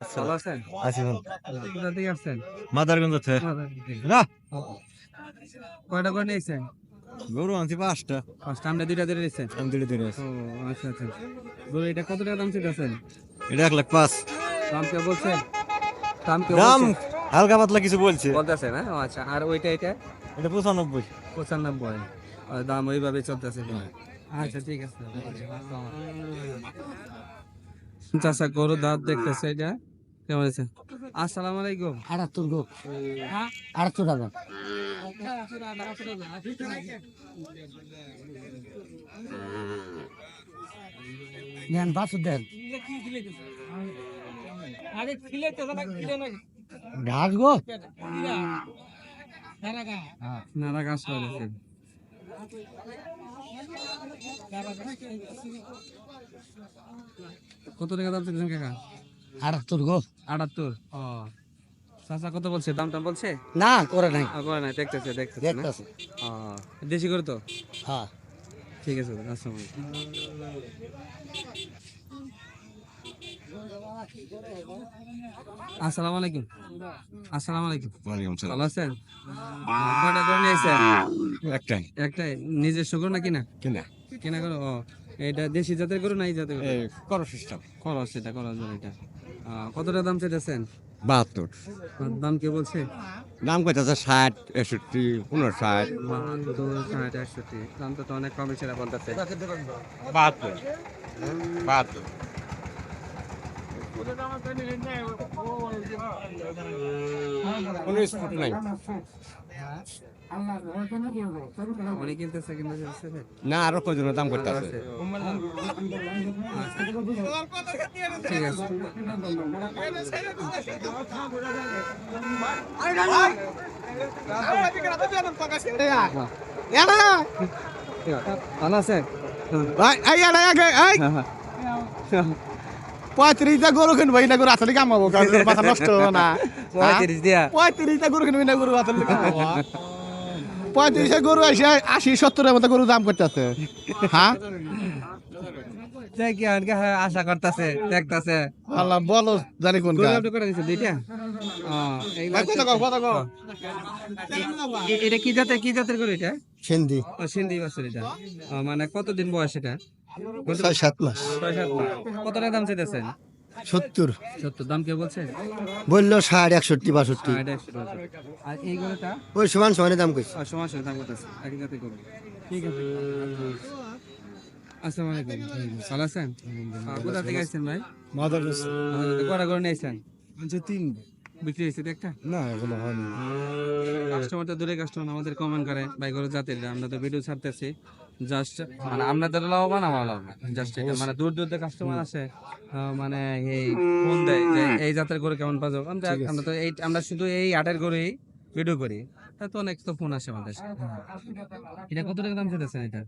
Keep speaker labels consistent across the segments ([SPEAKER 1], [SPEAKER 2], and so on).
[SPEAKER 1] ভালো আছেন?
[SPEAKER 2] আছি
[SPEAKER 1] কোথা থেকে আসছেন?
[SPEAKER 2] মাদারগঞ্জ আছে না।
[SPEAKER 1] কয়টা করে নিয়েছেন?
[SPEAKER 2] গরু আনছি পাঁচটা।
[SPEAKER 1] আমরা দুইটা ধরে নিয়েছেন?
[SPEAKER 2] আমি দিলে দিলে
[SPEAKER 1] ও আচ্ছা আচ্ছা। গরু এটা কত টাকা দাম চাইতেছেন?
[SPEAKER 2] এটা এক লাখ পাঁচ।
[SPEAKER 1] দাম কে বলছেন দাম কে
[SPEAKER 2] দাম হালকা পাতলা কিছু বলছে।
[SPEAKER 1] বলতেছে না? আচ্ছা। আর ওইটা এটা?
[SPEAKER 2] এটা পঁচানব্বই।
[SPEAKER 1] পঁচানব্বই। দাম ওইভাবে চলতেছে আচ্ছা ঠিক আছে। চাষা গরু দাঁত দেখতেছে এটা? কেমন আছে আসসালামু আলাইকুম
[SPEAKER 3] আটাত্তর গো। আটাত্তর টাকা। নেন দেন। ঘাস গো।
[SPEAKER 1] নারা গাছ করেছে কত টাকা দাম চাইছেন কাকা?
[SPEAKER 3] আটাত্তর গো।
[SPEAKER 1] আটাত্তর? ও। চাচা কত বলছে? দাম টাম বলছে?
[SPEAKER 3] না করে নাই।
[SPEAKER 1] করে নাই দেখতেছে দেখতেছে
[SPEAKER 3] দেখতেছে।
[SPEAKER 1] ও, দেশি করে তো?
[SPEAKER 3] হ্যাঁ।
[SPEAKER 1] ঠিক আছে আসসালামু আসসালামু আলাইকুম। আসসালামু আলাইকুম।
[SPEAKER 2] ওয়ালাইকুম সালাম।
[SPEAKER 1] ভালো আছেন? কয়টা করে নিয়েছেন
[SPEAKER 2] একটাই।
[SPEAKER 1] একটাই? নিজস্ব গরু নাকি না?
[SPEAKER 2] কিনা।
[SPEAKER 1] কিনা কেনা করো ও এটা দেশি জাতের গরু না এই জাতের গরু?
[SPEAKER 2] করো সিস্টেম।
[SPEAKER 1] খরচ সেটা খরচ গরু এটা কতটা দাম চাইতেছেন?
[SPEAKER 2] বাহাত্তর।
[SPEAKER 1] দাম কে বলছে?
[SPEAKER 2] দাম কত আছে ষাট একষট্টি উনষাট
[SPEAKER 1] বাহাত্তর ষাট একষট্টি দাম তো অনেক কমে সেটা বলতেছে।
[SPEAKER 2] বাহাত্তর। বাহাত্তর। কোনো স্পট নাই। না আরও কয়জনের দাম করতে আছে?
[SPEAKER 1] ঠিক আছে। ভালো আছে?
[SPEAKER 4] পঁয়ত্রিশটা গরু কিনবো এটা গরু আসলে কামাবো মাথা নষ্ট না।
[SPEAKER 1] পঁয়ত্রিশ দিয়া।
[SPEAKER 4] পঁয়ত্রিশটা গরু কিনবো না গরু আসলে কামাবো গরু এসে আশি সত্তরের মতো গরু দাম করতেছে। হ্যাঁ?
[SPEAKER 1] দেখি আনকে হ্যাঁ, আশা করতেছে দেখতেছে।
[SPEAKER 4] আল্লাহ বলো জানি কোন
[SPEAKER 1] এটা কি জাতের কি জাতের গরু এটা?
[SPEAKER 3] সেন্দি
[SPEAKER 1] ও সিন্ধি বাছুর এটা। মানে কতদিন বয়স এটা? গরুটা-
[SPEAKER 3] ছয় সাত মাস।
[SPEAKER 1] ছয় সাত মাস। কত টাকা দাম চাইতেছেন?
[SPEAKER 3] সত্তর।
[SPEAKER 1] সত্তর দাম কে বলছে?
[SPEAKER 3] বলল ষাট একষট্টি বাষট্টি।
[SPEAKER 1] আর
[SPEAKER 3] ওই সমান সমানে দাম
[SPEAKER 1] আর সমান সময় দাম করতেছে একই ঠিক আছে। আসসালামু আলাইকুম ভালো আছেন? কোথা থেকে আসছেন ভাই? কটা করে নিয়েছেন তিন। বিক্রি হয়েছে একটা
[SPEAKER 4] না? এগুলো হয়নি।
[SPEAKER 1] কাস্টমার তো দূরে কাস্টমার আমাদের কমেন্ট করে ভাই গরু জাতের আমরা তো ভিডিও ছাড়তেছি। জাস্ট মানে লাভবান আমার লাভবান। জাস্ট এটা মানে দূর দূর কাস্টমার আসে মানে এই ফোন দেয় যে এই জাতের গরু কেমন পাওয়া যাবে? আমরা তো এই আমরা শুধু এই আটের গরুই ভিডিও করি। তা তো অনেক তো ফোন আসে আমাদের এটা কত টাকা দাম চাইতেছেন এটা?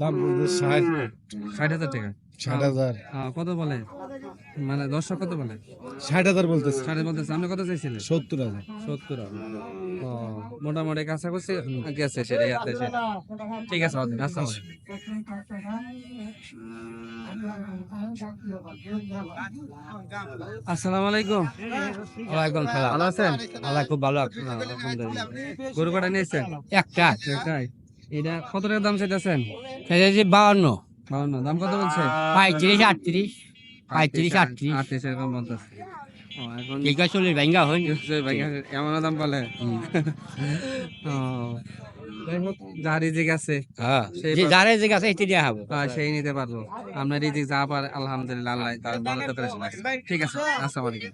[SPEAKER 4] দাম বলতে ষাট।
[SPEAKER 1] ষাট হাজার টাকা।
[SPEAKER 4] ষাট হাজার।
[SPEAKER 1] কত বলে? মানে দর্শক কত বলে?
[SPEAKER 4] ষাট হাজার বলতেছে।
[SPEAKER 1] ষাট বলতেছে। আপনি কত চাইছিলেন?
[SPEAKER 4] সত্তর হাজার।
[SPEAKER 1] সত্তর ও মোটামুটি কাছাকাছি গেছে সেটাই আছে ঠিক আছে আসসালামু আলাইকুম।
[SPEAKER 3] ওয়ালাইকুম সালাম
[SPEAKER 1] ভালো আছেন?
[SPEAKER 3] আল্লাহ খুব ভালো
[SPEAKER 1] আলহামদুলিল্লাহ। গরু কটা নিয়েছেন?
[SPEAKER 3] একটা।
[SPEAKER 1] এটা কত টাকা দাম চাইতেছেন?
[SPEAKER 3] যে বাউন্ন
[SPEAKER 1] বাউন্ন দাম কত বলছে?
[SPEAKER 3] পঁয়ত্রিশ আটত্রিশ। পঁয়ত্রিশ আটত্রিশ।
[SPEAKER 1] আটত্রিশ এরকম বলতেছে। এখন
[SPEAKER 3] চল্লিশ ভেঙ্গা
[SPEAKER 1] ভাই এমন দাম বলে? রিজিক আছে
[SPEAKER 3] হ্যাঁ যে যে এটি হবে।
[SPEAKER 1] সেই নিতে পারব। আমরা রিজিক যা পার আলহামদুলিল্লাহ আল্লাহ তার ঠিক আছে আসসালামু আলাইকুম।